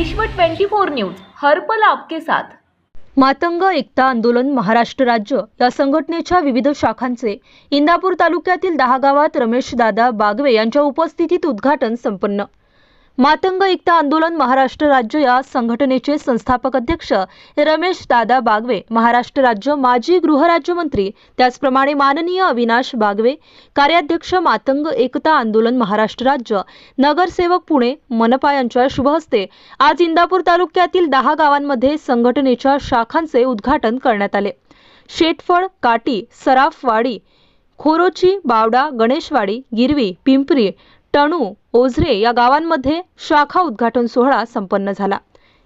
विश्व 24 न्यूज हर्पल आपके साथ. मातंग एकता आंदोलन महाराष्ट्र राज्य या संघटनेच्या विविध शाखांचे इंदापूर तालुक्यातील दहा गावात रमेश दादा बागवे यांच्या उपस्थितीत उद्घाटन संपन्न. मातंग एकता आंदोलन महाराष्ट्र राज्य या संघटनेचे संस्थापक अध्यक्ष रमेश दादा बागवे महाराष्ट्र राज्य माजी गृहराज्यमंत्री त्याचप्रमाणे माननीय अविनाश बागवे कार्याध्यक्ष मातंग एकता आंदोलन महाराष्ट्र राज्य नगरसेवक पुणे मनपा यांच्या शुभहस्ते आज इंदापूर तालुक्यातील दहा गावांमध्ये संघटनेच्या शाखांचे उद्घाटन करण्यात आले. शेटफळ काटी सराफवाडी खोरोची बावडा गणेशवाडी गिरवी पिंपरी टणू ओझरे या गावांमध्ये शाखा उद्घाटन सोहळा संपन्न झाला.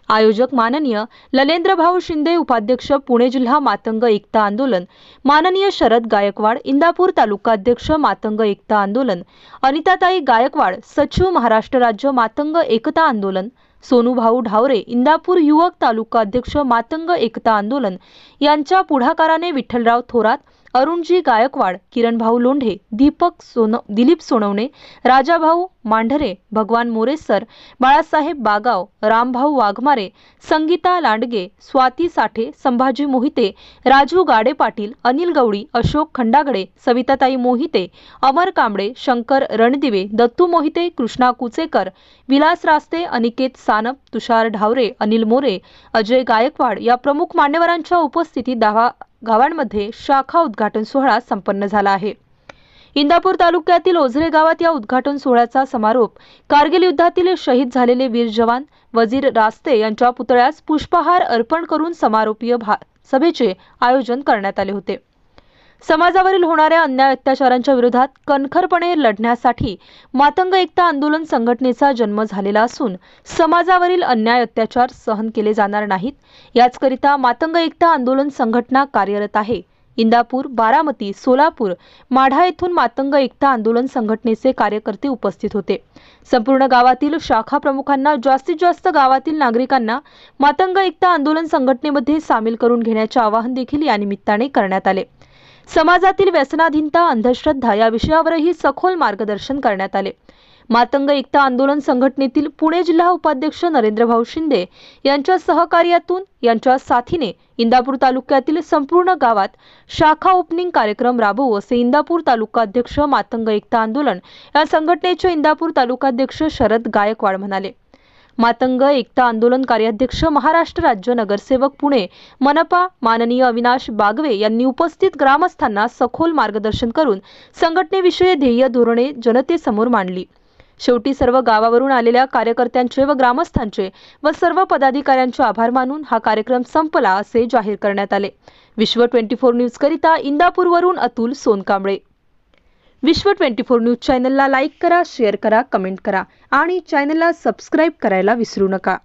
आयोजक माननीय ललेंद्रभाऊ शिंदे उपाध्यक्ष पुणे जिल्हा मातंग एकता आंदोलन माननीय शरद गायकवाड इंदापूर तालुकाध्यक्ष मातंग एकता आंदोलन अनिताताई गायकवाड सचिव महाराष्ट्र राज्य मातंग एकता आंदोलन सोनूभाऊ ढावरे इंदापूर युवक तालुका अध्यक्ष मातंग एकता आंदोलन यांच्या पुढाकाराने विठ्ठलराव थोरात अरुणजी गायकवाड किरणभाऊ लोंढे दीपक सोन दिलीप सोनवणे राजाभाऊ मांढरे भगवान मोरेसर बाळासाहेब बागाव रामभाऊ वाघमारे संगीता लांडगे स्वाती साठे संभाजी मोहिते राजू गाडे पाटील अनिल गवळी अशोक खंडागडे सविताताई मोहिते अमर कांबळे शंकर रणदिवे दत्तू मोहिते कृष्णा कुचेकर विलास रास्ते अनिकेत सानप तुषार ढावरे अनिल मोरे अजय गायकवाड या प्रमुख मान्यवरांच्या उपस्थितीत दहा गावांमध्ये शाखा उद्घाटन सोहळा संपन्न झाला आहे. इंदापूर तालुक्यातील ओझरे गावात या उद्घाटन सोहळ्याचा समारोप कारगिल युद्धातील शहीद झालेले वीर जवान वजीर रास्ते यांच्या पुतळ्यास पुष्पहार अर्पण करून समारोपीय भा- सभेचे आयोजन करण्यात आले होते. समाजावरील होणाऱ्या अन्याय अत्याचारांच्या विरोधात कणखरपणे लढण्यासाठी मातंग एकता आंदोलन संघटनेचा जन्म झालेला असून समाजावरील अन्याय अत्याचार सहन केले जाणार नाहीत. याचकरिता मातंग एकता आंदोलन संघटना कार्यरत आहे. इंदापूर बारामती सोलापूर माढा येथून मातंग एकता आंदोलन संघटनेचे कार्यकर्ते उपस्थित होते. संपूर्ण गावातील शाखा प्रमुखांना जास्तीत जास्त गावातील नागरिकांना मातंग एकता आंदोलन संघटनेमध्ये सामील करून घेण्याचे आवाहन देखील या निमित्ताने करण्यात आले. समाजातील व्यसनाधीनता अंधश्रद्धा या विषयावरही सखोल मार्गदर्शन करण्यात आले. मातंग एकता आंदोलन संघटनेतील पुणे जिल्हा उपाध्यक्ष नरेंद्रभाऊ शिंदे यांच्या सहकार्यातून यांच्या साथीने इंदापूर तालुक्यातील संपूर्ण गावात शाखा ओपनिंग कार्यक्रम राबवू असे इंदापूर तालुकाध्यक्ष मातंग एकता आंदोलन या संघटनेचे इंदापूर तालुकाध्यक्ष शरद गायकवाड म्हणाले. मातंग एकता आंदोलन कार्याध्यक्ष महाराष्ट्र राज्य नगरसेवक पुणे मनपा माननीय अविनाश बागवे यांनी उपस्थित ग्रामस्थांना सखोल मार्गदर्शन करून संघटनेविषयी ध्येय धोरणे जनतेसमोर मांडली. शेवटी सर्व गावावरून आलेल्या कार्यकर्त्यांचे व ग्रामस्थांचे व सर्व पदाधिकाऱ्यांचे आभार मानून हा कार्यक्रम संपला असे जाहीर करण्यात आले. विश्व ट्वेंटी फोर न्यूज करिता इंदापूरवरून Atul Sonkamble. Vishwa twenty four news चॅनलला लाईक करा शेअर करा कमेंट करा आणि चॅनलला सबस्क्राईब करायला विसरू नका.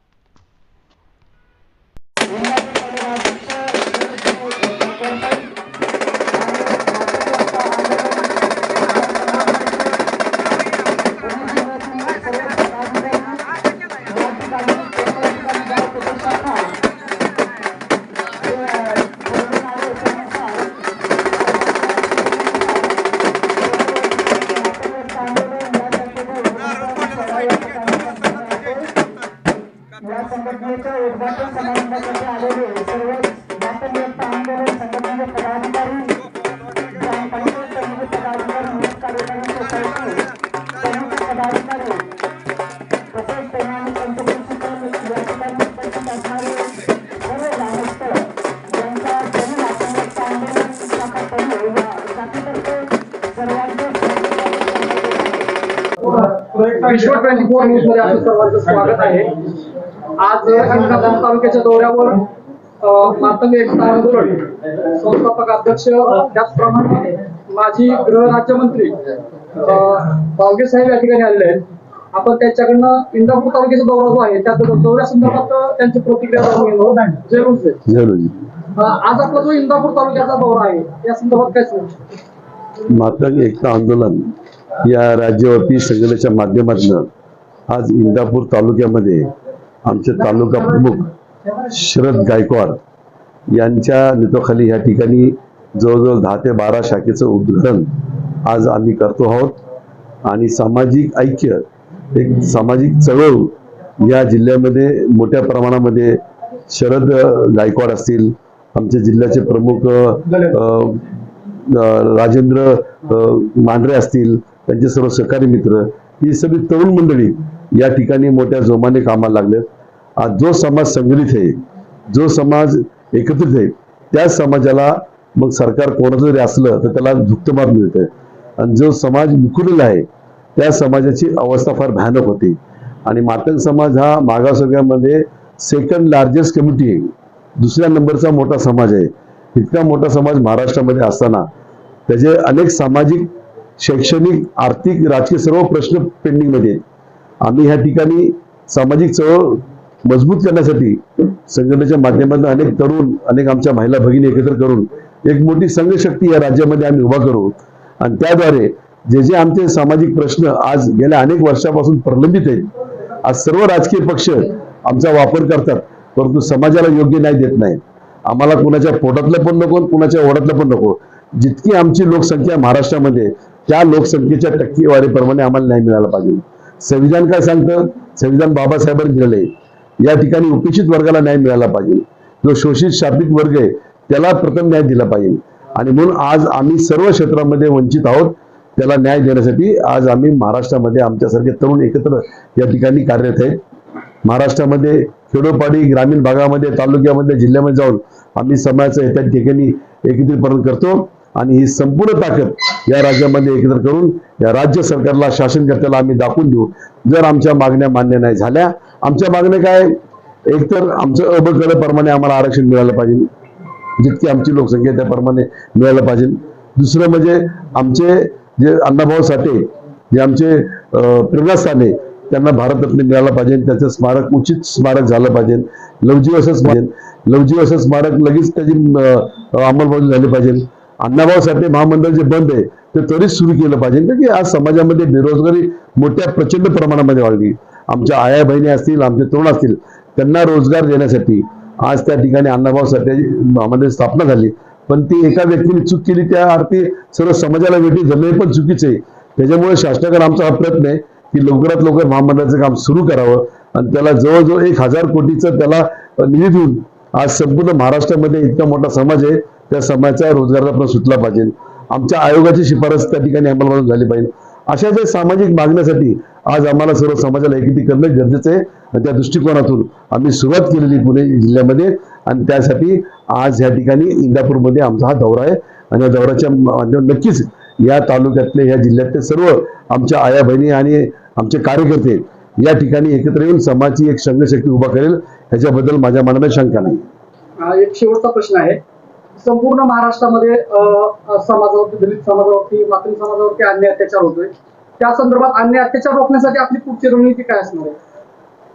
ट्वेंटी फोर न्यूजमध्ये आपलं सर्वांचं स्वागत आहे. आज इंद्रापूर तालुक्याच्या दौऱ्यावर मातंग एकता आंदोलन संस्थापक अध्यक्ष त्याचप्रमाणे माजी गृह राज्यमंत्री अ, बावगे साहेब या ठिकाणी आलेले आहेत. आपण त्यांच्याकडनं इंदापूर तालुक्याचा दौरा जो आहे त्या दौऱ्यासंदर्भात त्यांची प्रतिक्रिया जाणून घेऊ जरूर आज आपला जो इंदापूर तालुक्याचा दौरा आहे या संदर्भात काय सांगू मातंग एकता आंदोलन या राज्यव्यापी संघटनेच्या माध्यमातून आज इंदापूर तालुक्यामध्ये आमचे तालुका प्रमुख शरद गायकवाड यांच्या नेतृत्वाखाली या ठिकाणी जवळजवळ दहा ते बारा शाखेचं उद्घाटन आज आम्ही करतो आहोत. आणि सामाजिक ऐक्य एक सामाजिक चळवळ या जिल्ह्यामध्ये मोठ्या प्रमाणामध्ये शरद गायकवाड असतील आमच्या जिल्ह्याचे प्रमुख राजेंद्र मांढरे असतील त्यांचे सर्व सहकारी मित्र ही सगळी तरुण मंडळी या ठिकाणी मोठ्या जोमाने कामाला लागलेत आज जो समाज संघटित आहे जो समाज एकत्रित आहे त्या समाजाला मग सरकार कोणाचं जरी असलं तर त्याला झुकतमार मिळतं आणि जो समाज विखुरलेला आहे त्या समाजाची अवस्था फार भयानक होती. आणि मातंग समाज हा मागासवर्गामध्ये सेकंड लार्जेस्ट कम्युनिटी आहे. दुसऱ्या नंबरचा मोठा समाज आहे. इतका मोठा समाज महाराष्ट्रामध्ये असताना त्याचे अनेक सामाजिक शैक्षणिक आर्थिक राजकीय सर्व प्रश्न पेंडिंगमध्ये आहेत. आम्ही ह्या ठिकाणी सामाजिक चळवळ मजबूत करण्यासाठी संघटनेच्या माध्यमातून अनेक तरुण अनेक आमच्या महिला भगिनी एकत्र करून एक मोठी संघशक्ती या राज्यामध्ये आम्ही उभा करू. आणि त्याद्वारे जे जे आमचे सामाजिक प्रश्न आज गेल्या अनेक वर्षापासून प्रलंबित आहेत आज सर्व राजकीय पक्ष आमचा वापर करतात परंतु समाजाला योग्य न्याय देत नाही आम्हाला कुणाच्या पोटातलं पण नको कुणाच्या ओढातलं पण नको. जितकी आमची लोकसंख्या महाराष्ट्रामध्ये त्या लोकसंख्येच्या टक्केवारीप्रमाणे आम्हाला न्याय मिळाला पाहिजे. संविधान काय सांगतं? संविधान बाबासाहेबांनी दिलेलं. आहे या ठिकाणी उपेक्षित वर्गाला न्याय मिळाला पाहिजे. जो शोषित शापित वर्ग आहे त्याला प्रथम न्याय दिला पाहिजे. आणि म्हणून आज आम्ही सर्व क्षेत्रामध्ये वंचित आहोत. त्याला न्याय देण्यासाठी आज आम्ही महाराष्ट्रामध्ये आमच्यासारखे तरुण एकत्र या ठिकाणी कार्यरत आहेत महाराष्ट्रामध्ये खेडोपाडी ग्रामीण भागामध्ये तालुक्यामध्ये जिल्ह्यामध्ये जाऊन आम्ही समाजाचं त्या ठिकाणी एकत्रीकरण करतो. आणि ही संपूर्ण ताकद या राज्यामध्ये एकत्र करून या राज्य सरकारला शासनकर्त्याला आम्ही दाखवून देऊ. जर आमच्या मागण्या मान्य नाही झाल्या आमच्या मागण्या काय? एकतर आमचं अबकल आम्हाला आरक्षण मिळालं पाहिजे. जितकी आमची लोकसंख्या त्याप्रमाणे मिळालं पाहिजे. दुसरं म्हणजे आमचे जे अण्णाभाऊ साठे जे आमचे अं, प्रेरणास्थान आहे त्यांना भारतरत्न मिळाला पाहिजे. त्याचं स्मारक उचित स्मारक झालं पाहिजे. लवजीव असं स्मारक लवजीव असं स्मारक लगेच त्याची अंमलबजावणी झाली पाहिजे. अण्णाभाऊ साठे महामंडळ जे बंद आहे ते त्वरित सुरू केलं पाहिजे. कारण की आज समाजामध्ये बेरोजगारी मोठ्या प्रचंड प्रमाणामध्ये वाढली. आमच्या आया बहिणी असतील आमचे तरुण असतील त्यांना रोजगार देण्यासाठी आज त्या ठिकाणी अण्णाभाऊ साठे महामंडळ स्थापना झाली. पण ती एका व्यक्तीने चूक केली त्या अर्थी सर्व समाजाला वेठी जमणे पण चुकीचं आहे. त्याच्यामुळे शासनाकडे आमचा हा प्रयत्न आहे की लवकरात लवकर महामंडळाचं काम सुरू करावं आणि त्याला जवळजवळ एक हजार कोटीचं त्याला निधी देऊन आज संपूर्ण महाराष्ट्रामध्ये इतका मोठा समाज आहे. त्या समाजाचा रोजगाराचा प्रश्न सुटला पाहिजे. आमच्या आयोगाची शिफारस त्या ठिकाणी अंमलबजावणी झाली पाहिजे. अशा ज्या सामाजिक मागण्यासाठी आज आम्हाला सर्व समाजाला एकटी करणं गरजेचं आहे. आणि त्या दृष्टिकोनातून आम्ही सुरुवात केलेली पुणे जिल्ह्यामध्ये आणि त्यासाठी आज या ठिकाणी इंदापूरमध्ये आमचा हा दौरा आहे. आणि या दौऱ्याच्या माध्यमातून नक्कीच या तालुक्यातले या जिल्ह्यातले सर्व आमच्या आया बहिणी आणि आमचे कार्यकर्ते या ठिकाणी एकत्र येऊन समाजाची एक संघशक्ती उभा करेल. ह्याच्याबद्दल माझ्या मनामध्ये शंका नाही. एक शेवटचा प्रश्न आहे. संपूर्ण महाराष्ट्रामध्ये अं, समाजावरती दलित समाजावरती मातृ समाजावरती अन्याय अत्याचार होतोय. त्या संदर्भात अन्य अत्याचार रोखण्यासाठी आपली पुढची रणनीती काय असणार आहे?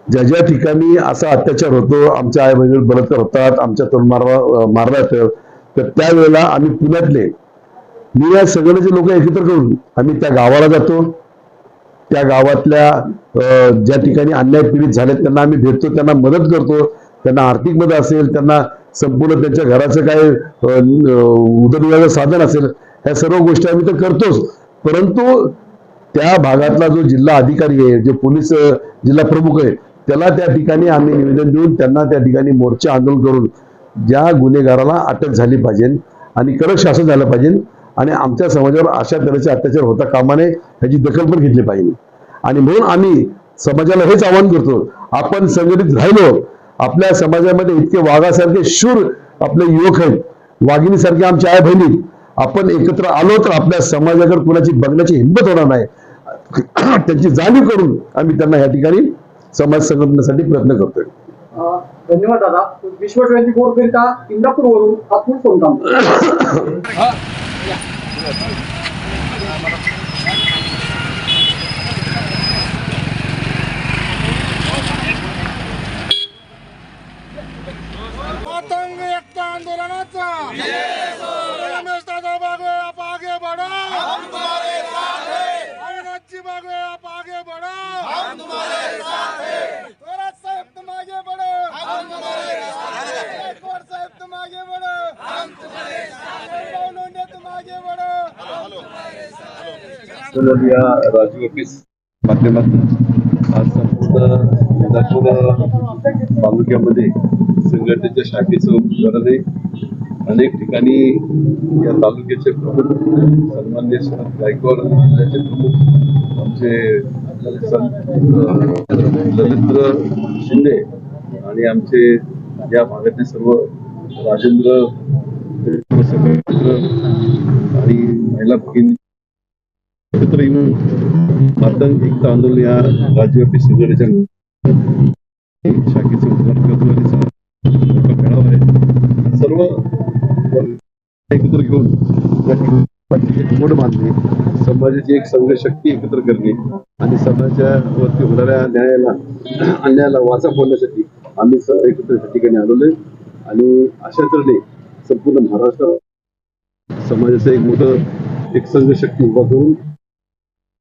ज्या ज्या ठिकाणी असा अत्याचार होतो आमच्या आई बहिणीवर बलात्कार होतात आमच्या तरुण मारवा मारला जातं तर त्यावेळेला आम्ही पुण्यातले. मी या सगळ्याचे लोक एकत्र करून आम्ही त्या गावाला जातो. त्या गावातल्या अं, ज्या ठिकाणी अन्याय पीडित झालेत त्यांना आम्ही भेटतो त्यांना मदत करतो. त्यांना आर्थिक मदत असेल त्यांना संपूर्ण त्यांच्या घराचं काय अं, उदरनिर्वाहाचं साधन असेल ह्या सर्व गोष्टी आम्ही तर करतोच. परंतु त्या भागातला जो जिल्हा अधिकारी आहे जे पोलीस जिल्हा प्रमुख आहे त्याला त्या ठिकाणी आम्ही निवेदन देऊन त्यांना त्या ठिकाणी मोर्चा आंदोलन करून ज्या गुन्हेगाराला अटक झाली पाहिजे आणि कडक शासन झालं पाहिजे आणि आमच्या समाजावर अशा तऱ्हेचे अत्याचार होता कामाने ह्याची दखल पण घेतली पाहिजे. आणि म्हणून आम्ही समाजाला हेच आवाहन करतो आपण संघटित राहिलो आपल्या समाजामध्ये इतके वाघासारखे शूर आपले युवक आहेत. वाघिणीसारखे आमच्या आई बहिणी आपण एकत्र आलो तर आपल्या समाजाकडे कुणाची बघण्याची हिंमत होणार नाही. त्यांची जाणीव करून आम्ही त्यांना या ठिकाणी समाज संघटनेसाठी प्रयत्न करतोय. धन्यवाद दादा. विश्व ट्वेंटी फोर करिता इंदापूर वरून अतुल रमेश दादा बागवे आप आगे बढ़ो हम तुम्हारे साथ हैं अविनाश जी बागवे आप आगे बढ़ो हम तुम्हारे साथ हैं साहब तुम आगे बढ़ो हम तुम्हारे साथ हैं गायकवाड साहब तुम आगे बढ़ो हम तुम्हारे साथ हैं तुम आगे बढ़ो या राजू ऑफिस माध्यमातून आज संपूर्ण इंदापूर तालुक्यामध्ये संघटनेच्या शाखेचं उद्घाटन आहे अनेक ठिकाणी या तालुक्याचे प्रमुख सन्मान्य शरद गायकवाड जिल्ह्याचे प्रमुख आमचे ललित्र शिंदे आणि आमचे या भागातले सर्व राजेंद्र आणि महिला भगिनी एकत्र येऊन मातंग एकता आंदोलन या राज्यव्यापी संघटनेच्या शाखेचे उद्घाटन करतो आणि मोठा मेळावा आहे सर्व एकत्र घेऊन मोड बांधणे समाजाची एक संघ शक्ती एकत्र करणे आणि समाजाच्या वरती होणाऱ्या न्यायाला अन्यायाला वाचा फोडण्यासाठी आम्ही एकत्र या ठिकाणी आलेलो आहे. आणि अशा तऱ्हेने संपूर्ण महाराष्ट्र समाजाचं एक मोठं एक संघ शक्ती उभा करून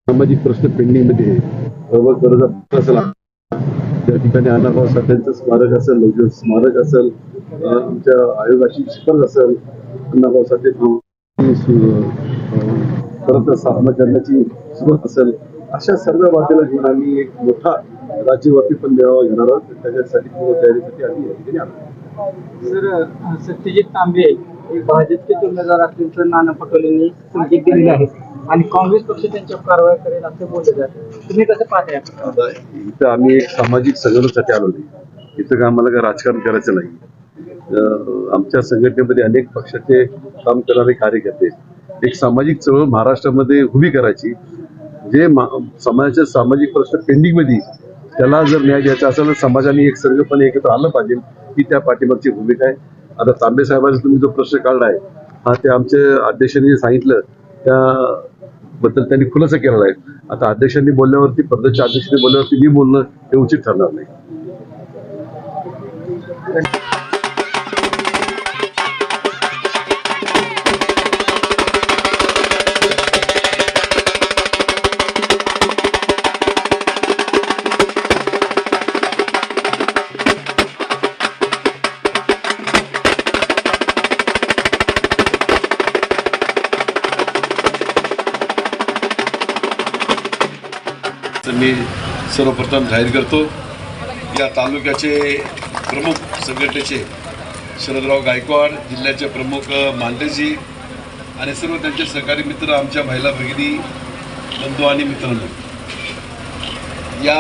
सामाजिक प्रश्न पेंडिंगमध्ये गरजा असेल त्या ठिकाणी अण्णाभाऊ साठ्यांचं स्मारक असेल लवकर स्मारक असेल आमच्या आयोगाची शिफारस असेल अण्णाभाऊ साठे परत स्थापना करण्याची सुरुवात असेल. अशा सर्व बाबतीला घेऊन आम्ही एक मोठा राज्यव्यापी पण मेळावा घेणार आहोत. त्याच्यासाठी पूर्ण तयारीसाठी आम्ही या ठिकाणी आलो. सर सत्यजित तांबे हे भाजपचे उमेदवार तर नाना पटोलेंनी संकेत दिलेले आहेत आणि काँग्रेस पक्ष त्यांच्यावर कारवाई करेल असं बोलले जाते तुम्ही कसं पाहताय इथं आम्ही एक सामाजिक संघटनेसाठी आलो नाही इथं काय आम्हाला काय राजकारण करायचं नाही. आमच्या संघटनेमध्ये अनेक पक्षाचे काम करणारे कार्यकर्ते एक सामाजिक चळवळ महाराष्ट्रामध्ये उभी करायची. जे समाजाचे सामाजिक प्रश्न पेंडिंगमध्ये त्याला जर न्याय द्यायचा असेल तर समाजाने एक सर्वपणे एकत्र आलं पाहिजे. ही त्या पाठीमागची भूमिका आहे. आता तांबे साहेबांचा तुम्ही जो प्रश्न काढला आहे हा ते आमच्या अध्यक्षांनी सांगितलं. त्या त्याबद्दल त्यांनी खुलासा केलेला आहे. आता अध्यक्षांनी बोलल्यावरती प्रदेशच्या अध्यक्षांनी बोलल्यावरती मी बोलणं हे उचित ठरणार नाही. मी सर्वप्रथम जाहीर करतो या तालुक्याचे प्रमुख संघटनेचे शरदराव गायकवाड जिल्ह्याचे प्रमुख मांडेजी आणि सर्व त्यांचे सहकारी मित्र आमच्या महिला भगिनी बंधू आणि मित्रांनो. या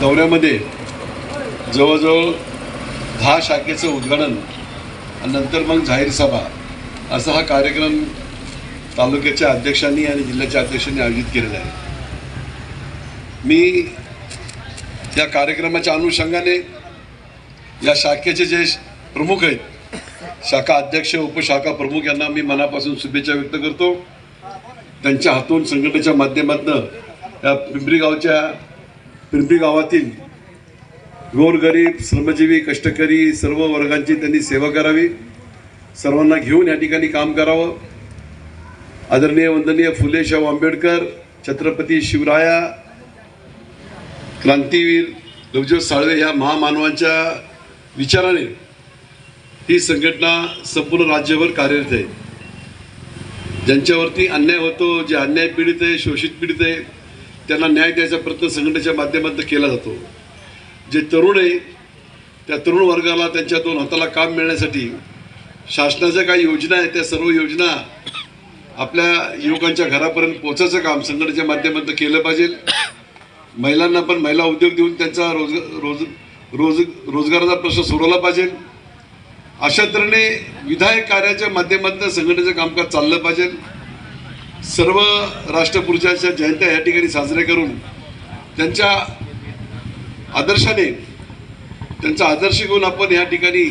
दौऱ्यामध्ये जवळजवळ दहा शाखेचं उद्घाटन आणि नंतर मग जाहीर सभा असा हा कार्यक्रम तालुक्याच्या अध्यक्षांनी आणि जिल्ह्याच्या अध्यक्षांनी आयोजित केलेला आहे. मी या कार्यक्रमाच्या अनुषंगाने या शाखेचे जे प्रमुख आहेत शाखा अध्यक्ष उपशाखा प्रमुख यांना मी मनापासून शुभेच्छा व्यक्त करतो. त्यांच्या हातून संघटनेच्या माध्यमातून या पिंपरी गावच्या पिंपरी गावातील गोरगरीब श्रमजीवी कष्टकरी सर्व वर्गांची त्यांनी सेवा करावी. सर्वांना घेऊन या ठिकाणी काम करावं. आदरणीय वंदनीय फुले शाहू आंबेडकर छत्रपती शिवराया क्रांतीवीर नवज्योत साळवे ह्या महामानवांच्या विचाराने ही संघटना संपूर्ण राज्यभर कार्यरत आहे. ज्यांच्यावरती अन्याय होतो जे अन्याय पीडित आहे शोषित पीडित आहे त्यांना न्याय द्यायचा प्रयत्न संघटनेच्या माध्यमातून केला जातो. जे तरुण आहे त्या तरुण वर्गाला त्यांच्या दोन हाताला काम मिळण्यासाठी शासनाच्या काही योजना आहेत त्या सर्व योजना आपल्या युवकांच्या घरापर्यंत पोचायचं काम संघटनेच्या माध्यमातून केलं पाहिजे. महिलांना पण महिला उद्योग देऊन त्यांचा रोज रोज रोज रोजगाराचा प्रश्न सोडवला पाहिजे. अशा तऱ्हेने विधायक कार्याच्या माध्यमातून संघटनेचं कामकाज चाललं पाहिजे. सर्व राष्ट्रपुरुषांच्या जयंत्या या ठिकाणी साजऱ्या करून त्यांच्या आदर्शाने त्यांचा आदर्श घेऊन आपण या ठिकाणी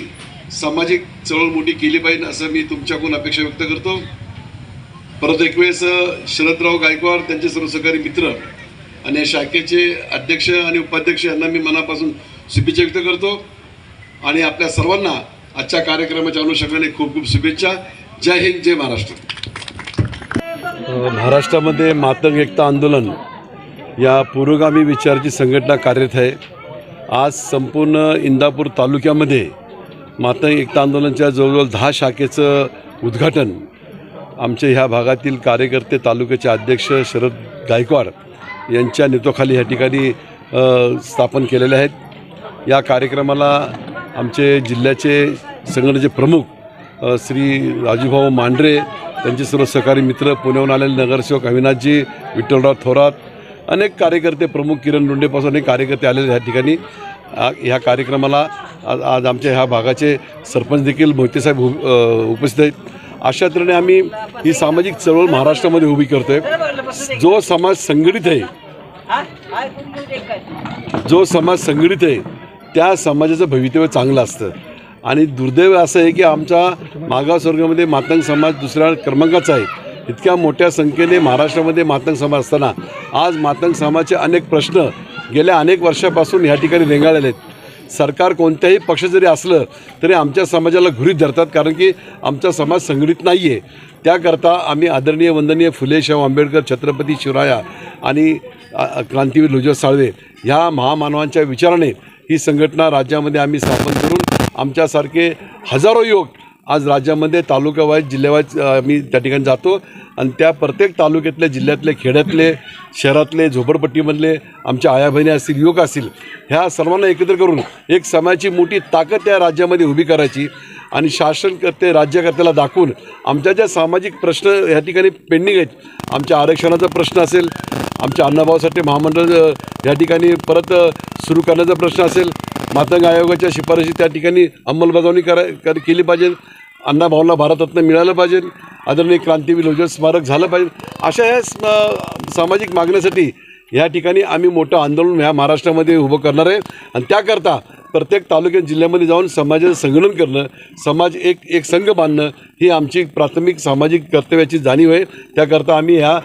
सामाजिक चळवळ मोठी केली पाहिजे असं मी तुमच्याकडून अपेक्षा व्यक्त करतो. परत एक वेळेस शरदराव गायकवाड त्यांचे सर्व सहकारी मित्र आणि या शाखेचे अध्यक्ष आणि उपाध्यक्ष यांना मी मनापासून शुभेच्छा व्यक्त करतो. आणि आपल्या सर्वांना आजच्या कार्यक्रमाच्या अनुषंगाने खूप खूप शुभेच्छा. जय हिंद जय महाराष्ट्र. महाराष्ट्रामध्ये मातंग एकता आंदोलन या पुरोगामी विचाराची संघटना कार्यरत आहे. आज संपूर्ण इंदापूर तालुक्यामध्ये मातंग एकता आंदोलनच्या जवळजवळ दहा शाखेचं उद्घाटन आमचे ह्या भागातील कार्यकर्ते तालुक्याचे अध्यक्ष शरद गायकवाड यांच्या नेतृत्वाखाली या ठिकाणी स्थापन केलेले आहेत. या कार्यक्रमाला आमचे जिल्ह्याचे संघटनेचे प्रमुख श्री राजूभाऊ मांढरे त्यांचे सर्व सहकारी मित्र पुण्याहून आलेले नगरसेवक अविनाथजी विठ्ठलराव थोरात अनेक कार्यकर्ते प्रमुख किरण रुंडेपासून अनेक कार्यकर्ते आलेले ह्या ठिकाणी. ह्या कार्यक्रमाला आज आज आमच्या ह्या भागाचे सरपंच देखील मोहितेसाहेब उपस्थित आहेत. अशा तऱ्हेने आम्ही ही सामाजिक चळवळ महाराष्ट्रामध्ये उभी करतोय. जो समाज संघटित आहे जो समाज संघटित आहे त्या समाजाचं भवितव्य चांगलं असतं. आणि दुर्दैव असं आहे की आमच्या मागासवर्गामध्ये मातंग समाज दुसऱ्या क्रमांकाचा आहे. इतक्या मोठ्या संख्येने महाराष्ट्रामध्ये मातंग समाज असताना आज मातंग समाजाचे अनेक प्रश्न गेल्या अनेक वर्षापासून ह्या ठिकाणी रेंगाळलेले आहेत. सरकार कोणत्याही पक्ष जरी असलं तरी आमच्या समाजाला घुरीत धरतात कारण की आमचा समाज संघटित नाही आहे त्याकरता आम्ही आदरणीय वंदनीय फुले शाहू आंबेडकर छत्रपती शिवराया आणि क्रांतीवीर लोजा साळवे ह्या महामानवांच्या विचाराने ही संघटना राज्यामध्ये आम्ही स्थापन करून आमच्यासारखे हजारो युवक आज राज्यामध्ये तालुकावाईज जिल्ह्यावाईज आम्ही त्या ठिकाणी जातो. आणि त्या प्रत्येक तालुक्यातल्या जिल्ह्यातले खेड्यातले शहरातले झोपडपट्टीमधले आमच्या आया बहिणी असतील युवक असतील ह्या सर्वांना एकत्र करून एक समाजाची मोठी ताकद त्या राज्यामध्ये उभी करायची आणि शासनकर्ते राज्यकर्त्याला दाखवून आमच्या ज्या सामाजिक प्रश्न ह्या ठिकाणी पेंडिंग आहेत आमच्या आरक्षणाचा प्रश्न असेल आमच्या अन्नभावासाठी महामंडळ या ठिकाणी परत सुरू करण्याचा प्रश्न असेल मातंग आयोगाच्या शिफारशी त्या ठिकाणी अंमलबजावणी करा कर- केली पाहिजे. अण्णाभाऊंना भारतरत्न मिळालं पाहिजे. आदरणीय क्रांतीवीर लोजन स्मारक झालं पाहिजे. अशा ह्या सामाजिक मागण्यासाठी या ठिकाणी आम्ही मोठं आंदोलन ह्या महाराष्ट्रामध्ये उभं करणार आहे. आणि त्याकरता प्रत्येक तालुक्यात जिल्ह्यामध्ये जाऊन समाजाचं संघटन करणं समाज एक एक संघ बांधणं ही आमची प्राथमिक सामाजिक कर्तव्याची जाणीव आहे. त्याकरता आम्ही ह्या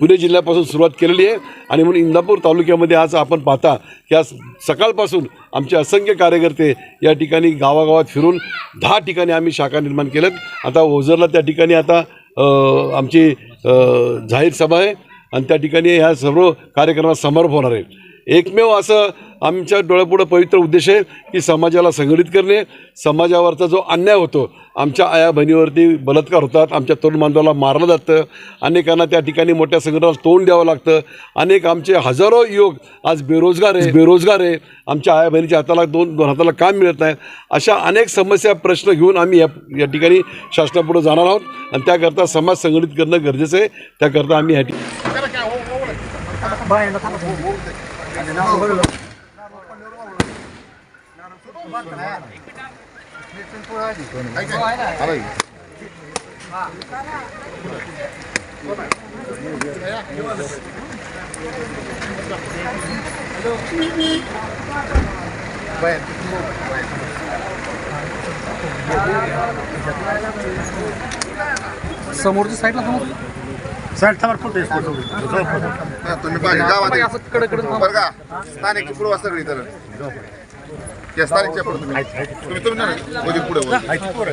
पुणे जिल्ह्यापासून सुरुवात केलेली आहे. आणि म्हणून इंदापूर तालुक्यामध्ये आज आपण पाहता की आज सकाळपासून आमचे असंख्य कार्यकर्ते या ठिकाणी गावागावात फिरून दहा ठिकाणी आम्ही शाखा निर्माण केल्यात. आता ओझरला त्या ठिकाणी आता आमची जाहीर सभा आहे. आणि त्या ठिकाणी ह्या सर्व कार्यक्रमात समारोप होणार आहे. एकमेव असं आमच्या डोळ्यापुढं पवित्र उद्देश आहे की समाजाला संघटित करणे. समाजावरचा जो अन्याय होतो आमच्या आया बहिणीवरती बलात्कार होतात आमच्या तरुण बांधवाला मारलं जातं अनेकांना त्या ठिकाणी मोठ्या संघटनाला तोंड द्यावं लागतं. अनेक आमचे हजारो युवक आज बेरोजगार आहे बेरोजगार आहे. आमच्या आया बहिणीच्या हाताला दोन दोन हाताला काम मिळत नाही. अशा अनेक समस्या प्रश्न घेऊन आम्ही या या ठिकाणी शासनापुढे जाणार आहोत. आणि त्याकरता समाज संघटित करणं गरजेचं आहे. त्याकरता आम्ही ह्या ठिकाणी समोरच्या साईडला समोर तुम्ही पाहिजे गावात बरं का. स्थानिकची पुढे वाजता सगळी तर. त्या स्थानिकच्या पुढे तुम्ही तुम्ही तुम्ही पुढे